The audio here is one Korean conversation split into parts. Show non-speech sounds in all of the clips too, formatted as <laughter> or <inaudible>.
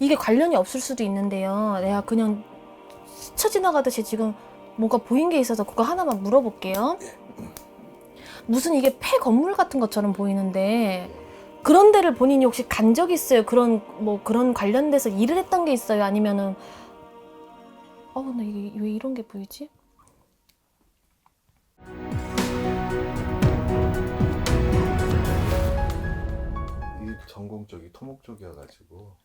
이게 관련이 없을 수도 있는데요. 내가 그냥 스쳐 지나가듯이 지금 뭔가 보인 게 있어서 그거 하나만 물어볼게요. 무슨 이게 폐 건물 같은 것처럼 보이는데 그런 데를 본인이 혹시 간 적 있어요? 그런 뭐 그런 관련돼서 일을 했던 게 있어요? 아니면은 어나 이게 왜 이런 게 보이지? 이 전공 쪽이 토목 쪽이어가지고 뭐,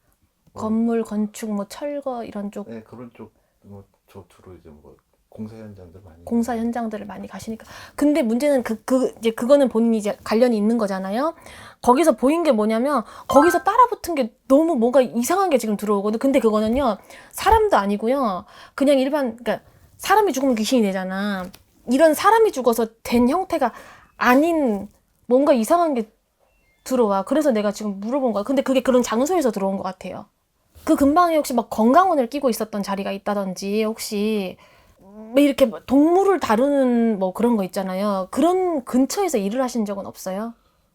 건물 건축 뭐 철거 이런 쪽 네 그런 쪽뭐 저 주로 이제 뭐 공사 현장들 많이 공사 현장들을 많이 가시니까. 근데 문제는 그, 그, 이제 그거는 본인이 이제 관련이 있는 거잖아요. 거기서 보인 게 뭐냐면, 거기서 따라붙은 게 너무 뭔가 이상한 게 지금 들어오거든. 근데 그거는요, 사람도 아니고요. 그냥 일반, 그러니까 사람이 죽으면 귀신이 되잖아. 이런 사람이 죽어서 된 형태가 아닌 뭔가 이상한 게 들어와. 그래서 내가 지금 물어본 거야. 근데 그게 그런 장소에서 들어온 것 같아요. 그 근방에 혹시 막 건강원을 끼고 있었던 자리가 있다든지, 혹시 뭐 이렇게 뭐 동물을 다루는 뭐 그런 거 있잖아요. 그런 근처에서 일을 하신 적은 없어요?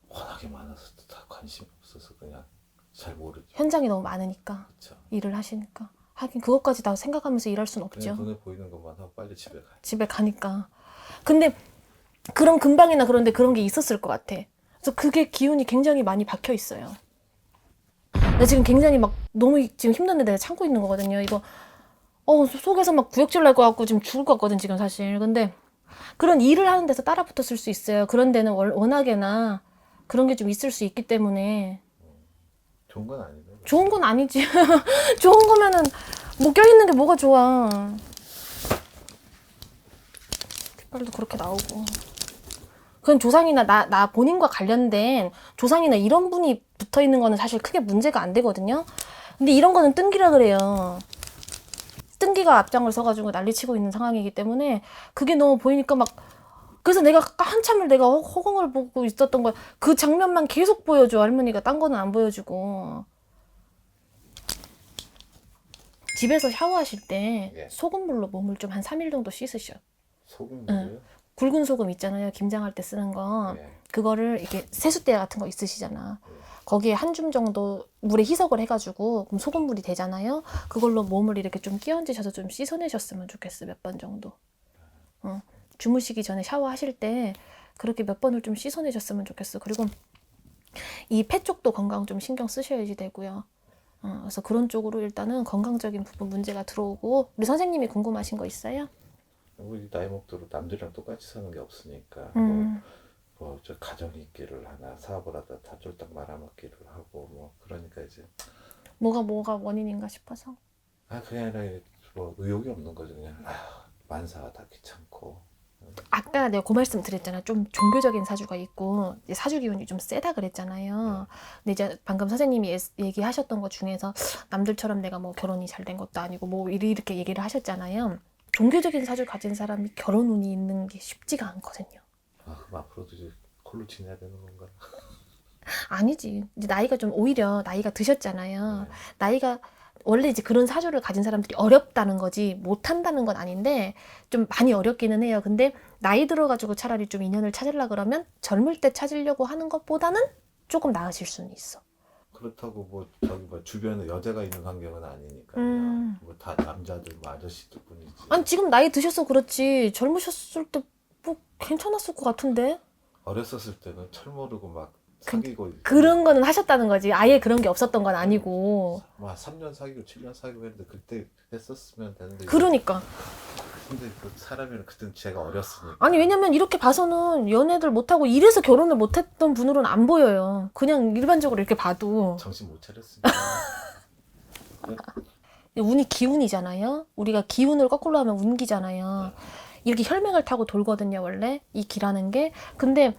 워낙에 많아서 다 관심이 없어서 그냥 잘 모르죠. 현장이 너무 많으니까 그렇죠. 일을 하시니까 하긴 그것까지 다 생각하면서 일할 순 그냥 없죠. 눈에 보이는 것만 하고 빨리 집에 가. 집에 가니까. 근데 그런 근방이나 그런데 그런 게 있었을 것 같아. 그래서 그게 기운이 굉장히 많이 박혀 있어요. 나 지금 굉장히 막 너무 지금 힘든데 내가 참고 있는 거거든요. 이거 어 속에서 막 구역질 날 것 같고 지금 죽을 것 같거든 지금 사실. 근데 그런 일을 하는 데서 따라 붙었을 수 있어요. 그런 데는 월- 워낙에나 그런 게 좀 있을 수 있기 때문에 좋은 건 아닌데. 좋은 건 아니지. <laughs> 좋은 거면은 뭐 껴있는 게 뭐가 좋아. 깃발도 그렇게 나오고. 그건 조상이나 나, 나 본인과 관련된 조상이나 이런 분이 붙어 있는 거는 사실 크게 문제가 안 되거든요. 근데 이런 거는 뜬기라 그래요. 뜬기가 앞장을 서가지고 난리치고 있는 상황이기 때문에 그게 너무 보이니까 막 그래서 내가 한참을 내가 허- 허공을 보고 있었던 거야. 그 장면만 계속 보여줘 할머니가 딴 거는 안 보여주고. 집에서 샤워하실 때 예. 소금물로 몸을 좀 한 3일 정도 씻으셔. 소금물이요? 굵은 소금 있잖아요. 김장할 때 쓰는 거. 네. 그거를 이렇게 세숫대 같은 거 있으시잖아. 네. 거기에 한 줌 정도 물에 희석을 해가지고 그럼 소금물이 되잖아요. 그걸로 몸을 이렇게 좀 끼얹으셔서 좀 씻어내셨으면 좋겠어 몇 번 정도. 어. 주무시기 전에 샤워하실 때 그렇게 몇 번을 좀 씻어내셨으면 좋겠어. 그리고 이 폐 쪽도 건강 좀 신경 쓰셔야지 되고요. 어, 그래서 그런 쪽으로 일단은 건강적인 부분 문제가 들어오고 우리 선생님이 궁금하신 거 있어요? 우리 나이 먹도록 남들이랑 똑같이 사는 게 없으니까 음. 뭐 저 가정 있기를 하나 사업을 하다 다 쫄딱 말아먹기를 하고 뭐 그러니까 이제 뭐가 뭐가 원인인가 싶어서. 아 그게 아니라 뭐 의욕이 없는 거죠 그냥 아, 만사가 다 귀찮고 아까 내가 그 말씀 드렸잖아. 좀 종교적인 사주가 있고 이제 사주 기운이 좀 세다 그랬잖아요. 근데 이제 방금 선생님이 예- 얘기하셨던 것 중에서 남들처럼 내가 뭐 결혼이 잘 된 것도 아니고 뭐 이리- 이렇게 얘기를 하셨잖아요. 종교적인 사주 가진 사람이 결혼 운이 있는 게 쉽지가 않거든요. 아 그럼 앞으로도 이제 콜로 지내야 되는 건가? <laughs> 아니지. 이제 나이가 좀 오히려 나이가 드셨잖아요. 네. 나이가 원래 이제 그런 사주를 가진 사람들이 어렵다는 거지 못한다는 건 아닌데 좀 많이 어렵기는 해요. 근데 나이 들어가지고 차라리 좀 인연을 찾으려 그러면 젊을 때 찾으려고 하는 것보다는 조금 나으실 수는 있어. 그렇다고 뭐 저기 뭐 주변에 여자가 있는 환경은 아니니까 음. 뭐다 남자들 뭐 아저씨들 뿐이지 아니 지금 나이 드셔서 그렇지 젊으셨을 때뭐 괜찮았을 것 같은데 어렸었을 때는 철 모르고 막 그- 사귀고 있고 그런 거는 하셨다는 거지. 아예 그런 게 없었던 건 아니고. 막 3년 사귀고 7년 사귀고 했는데 그때 했었으면 되는데 그러니까 근데 그 사람이랑 그때는 제가 어렸으니까 아니 왜냐면 이렇게 봐서는 연애들 못하고 이래서 결혼을 못했던 분으로는 안 보여요. 그냥 일반적으로 이렇게 봐도 정신 못 차렸으니까 <laughs> 운이 기운이잖아요. 우리가 기운을 거꾸로 하면 운기잖아요. 이렇게 혈맹을 타고 돌거든요, 원래. 이 기라는 게. 근데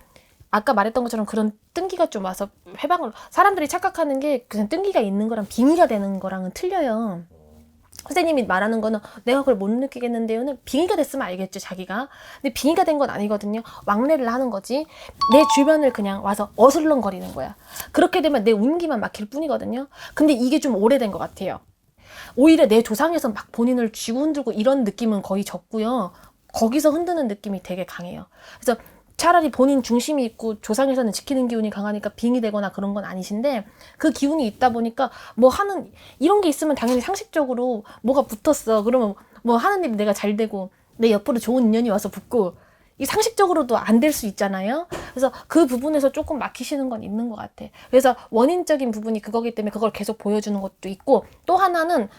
아까 말했던 것처럼 그런 뜬기가 좀 와서 회방을 사람들이 착각하는 게 그냥 뜬기가 있는 거랑 빙의가 되는 거랑은 틀려요. 선생님이 말하는 거는 내가 그걸 못 느끼겠는데요는 빙의가 됐으면 알겠죠 자기가. 근데 빙의가 된 건 아니거든요. 왕래를 하는 거지. 내 주변을 그냥 와서 어슬렁거리는 거야. 그렇게 되면 내 운기만 막힐 뿐이거든요. 근데 이게 좀 오래된 것 같아요. 오히려 내 조상에서 막 본인을 쥐고 흔들고 이런 느낌은 거의 적고요 거기서 흔드는 느낌이 되게 강해요 그래서 차라리 본인 중심이 있고 조상에서는 지키는 기운이 강하니까 빙이 되거나 그런 건 아니신데 그 기운이 있다 보니까 뭐 하는 이런 게 있으면 당연히 상식적으로 뭐가 붙었어 그러면 뭐 하는 일이 내가 잘 되고 내 옆으로 좋은 인연이 와서 붙고 이 상식적으로도 안 될 수 있잖아요. 그래서 그 부분에서 조금 막히시는 건 있는 것 같아. 그래서 원인적인 부분이 그거기 때문에 그걸 계속 보여주는 것도 있고 또 하나는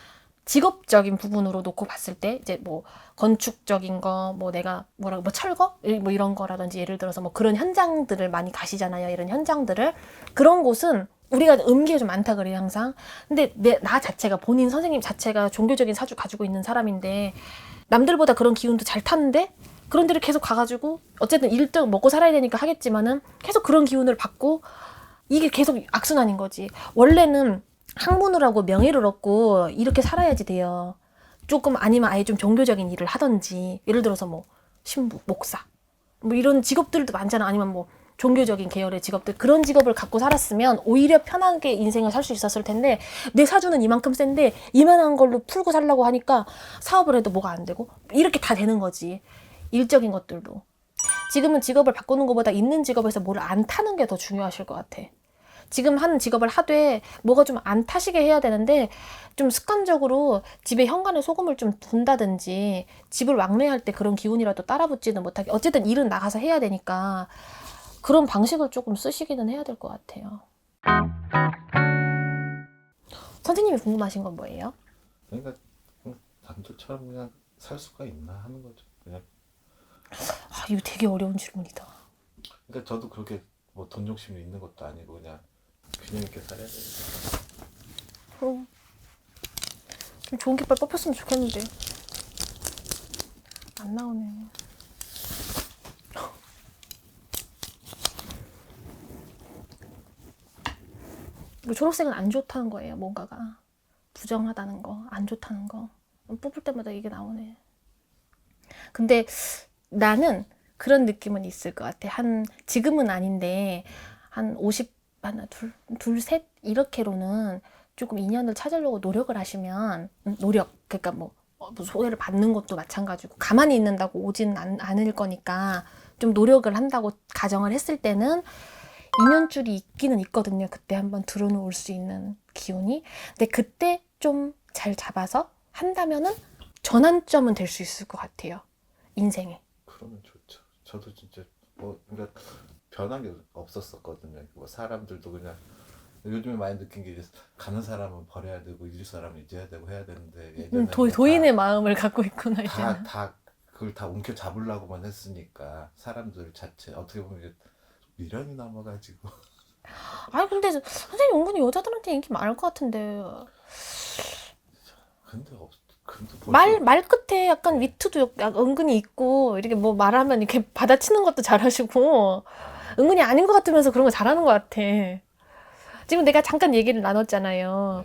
직업적인 부분으로 놓고 봤을 때 이제 뭐 건축적인 거 뭐 내가 뭐라 뭐 철거 이- 뭐 이런 거라든지 예를 들어서 뭐 그런 현장들을 많이 가시잖아요. 이런 현장들을 그런 곳은 우리가 음기가 좀 많다 그래요 항상. 근데 내 나 자체가 본인 선생님 자체가 종교적인 사주 가지고 있는 사람인데 남들보다 그런 기운도 잘 타는데 그런 데를 계속 가가지고 어쨌든 일등 먹고 살아야 되니까 하겠지만은 계속 그런 기운을 받고 이게 계속 악순환인 거지. 원래는 학문을 하고 명예를 얻고 이렇게 살아야지 돼요. 조금 아니면 아예 좀 종교적인 일을 하든지 예를 들어서 뭐 신부, 목사 뭐 이런 직업들도 많잖아. 아니면 뭐 종교적인 계열의 직업들 그런 직업을 갖고 살았으면 오히려 편하게 인생을 살 수 있었을 텐데 내 사주는 이만큼 센데 이만한 걸로 풀고 살라고 하니까 사업을 해도 뭐가 안 되고 이렇게 다 되는 거지 일적인 것들도 지금은 직업을 바꾸는 것보다 있는 직업에서 뭐를 안 타는 게 더 중요하실 것 같아. 지금 하는 직업을 하되 뭐가 좀 안 타시게 해야 되는데 좀 습관적으로 집에 현관에 소금을 좀 둔다든지 집을 왕래할 때 그런 기운이라도 따라붙지는 못하게 어쨌든 일은 나가서 해야 되니까 그런 방식을 조금 쓰시기는 해야 될 것 같아요. 선생님이 궁금하신 건 뭐예요? 그러니까 그냥 남들처럼 그냥 살 수가 있나 하는 거죠. 그냥 아, 이거 되게 어려운 질문이다. 그러니까 저도 그렇게 뭐 돈 욕심이 있는 것도 아니고 그냥 균형 있게 살아야 되니까. 그럼 좀 좋은 깃발 뽑혔으면 좋겠는데 안 나오네. 초록색은 안 좋다는 거예요. 뭔가가 부정하다는 거, 안 좋다는 거 뽑을 때마다 이게 나오네. 근데 나는 그런 느낌은 있을 것 같아. 한 지금은 아닌데 한 50, 하나, 둘, 둘, 셋 이렇게로는 조금 인연을 찾으려고 노력을 하시면 음, 노력 그러니까 뭐, 어, 뭐 소외를 받는 것도 마찬가지고 가만히 있는다고 오지는 않, 않을 거니까 좀 노력을 한다고 가정을 했을 때는 인연줄이 있기는 있거든요. 그때 한번 들어놓을 수 있는 기운이. 근데 그때 좀 잘 잡아서 한다면은 전환점은 될 수 있을 것 같아요. 인생에. 그러면 좋죠. 저도 진짜 뭐 그러니까 변한 게 없었었거든요. 뭐 사람들도 그냥 요즘에 많이 느낀 게 이제 가는 사람은 버려야 되고 잊을 사람은 잊어야 되고 해야 되는데 예전에 음, 도, 도인의 마음을 갖고 있구나 이제. 다, 다 그걸 다 움켜 잡으려고만 했으니까 사람들 자체 어떻게 보면 미련이 남아가지고 <laughs> 아니 근데 선생님 은근히 여자들한테 인기 많을 것 같은데 근데 없 말 말 끝에 약간 위트도 약- 은근히 있고 이렇게 뭐 말하면 이렇게 받아치는 것도 잘하시고 은근히 아닌 것 같으면서 그런 거 잘하는 것 같아. 지금 내가 잠깐 얘기를 나눴잖아요.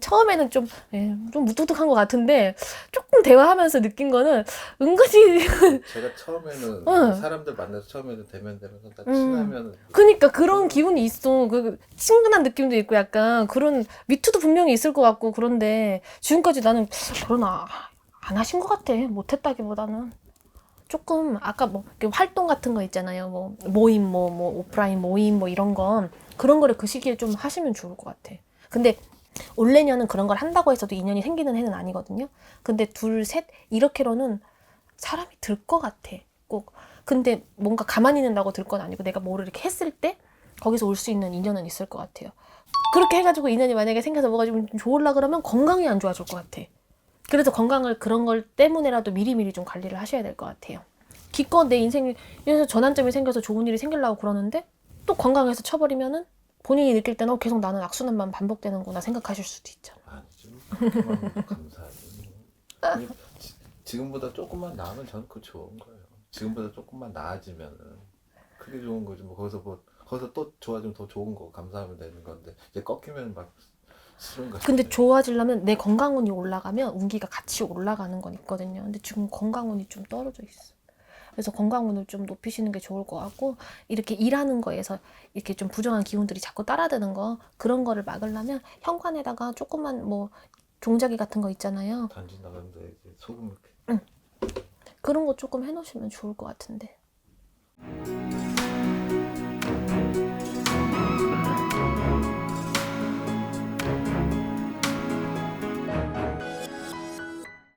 처음에는 좀, 예, 좀 무뚝뚝한 것 같은데 조금 대화하면서 느낀 거는 은근히 <laughs> 제가 처음에는 응. 사람들 만나서 처음에는 대면 되면서 다 음. 친하면은 그러니까 그런 기운이 있어. 그 친근한 느낌도 있고 약간 그런 위트도 분명히 있을 것 같고 그런데 지금까지 나는 아, 안 하신 것 같아. 못했다기보다는 조금 아까 뭐 활동 같은 거 있잖아요. 뭐 모임 뭐뭐 오프라인 모임 뭐 이런 건 그런 거를 그 시기에 좀 하시면 좋을 것 같아. 근데 올 내년은 그런 걸 한다고 해서도 인연이 생기는 해는 아니거든요. 근데 둘, 셋 이렇게로는 사람이 들 것 같아. 꼭. 근데 뭔가 가만히 있는다고 들 건 아니고 내가 뭐를 이렇게 했을 때 거기서 올 수 있는 인연은 있을 것 같아요. 그렇게 해가지고 인연이 만약에 생겨서 뭐가 좀 좋으려 그러면 건강이 안 좋아질 것 같아. 그래서 건강을 그런 걸 때문에라도 미리미리 좀 관리를 하셔야 될 것 같아요. 기껏 내 인생에 서 전환점이 생겨서 좋은 일이 생기려고 그러는데 또 건강해서 쳐버리면은 본인이 느낄 때는 어, 계속 나는 악순환만 반복되는구나 생각하실 수도 감사하지. 뭐. 지- 지금보다 조금만 나으면 저는 그 좋은 거예요. 지금보다 조금만 나아지면은 그게 좋은 거지. 뭐 거기서 뭐 거기서 또 좋아지면 더 좋은 거 감사하면 되는 건데 이제 꺾이면 막. 근데 좋아지려면 내 건강운이 올라가면 운기가 같이 올라가는 건 있거든요. 근데 지금 건강운이 좀 떨어져 있어. 그래서 건강운을 좀 높이시는 게 좋을 것 같고 이렇게 일하는 거에서 이렇게 좀 부정한 기운들이 자꾸 따라드는 거 그런 거를 막으려면 현관에다가 조그만 뭐 종자기 같은 거 있잖아요. 단지 나가는데 이제 소금 이렇게 그런 거 조금 해놓으시면 좋을 것 같은데. 네.